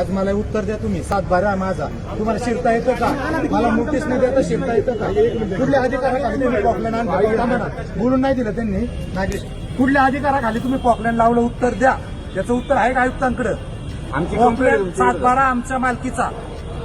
आज मला उत्तर द्या तुम्ही. सात बारा माझा. तुम्हाला शिरता येतं का? मला नोटीस नाही देता शिरता येतं का? कुठल्या अधिकाराखाली पॉकलँड. बोलून नाही दिलं त्यांनी. नागेश कुठल्या अधिकाराखाली तुम्ही पॉकलँड लावलं? उत्तर द्या. त्याचं उत्तर आहे का आयुक्तांकडे? आमची सात बारा आमच्या मालकीचा.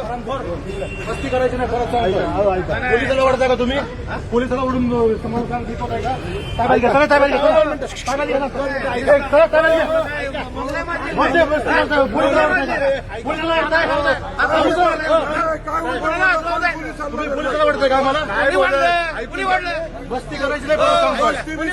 मस्ती करायची नाही परत. पोलिसाला ओढताय का तुम्ही पोलिसाला ओढून? पोलिसाला ओढताय का? आम्हाला मस्ती करायची नाही.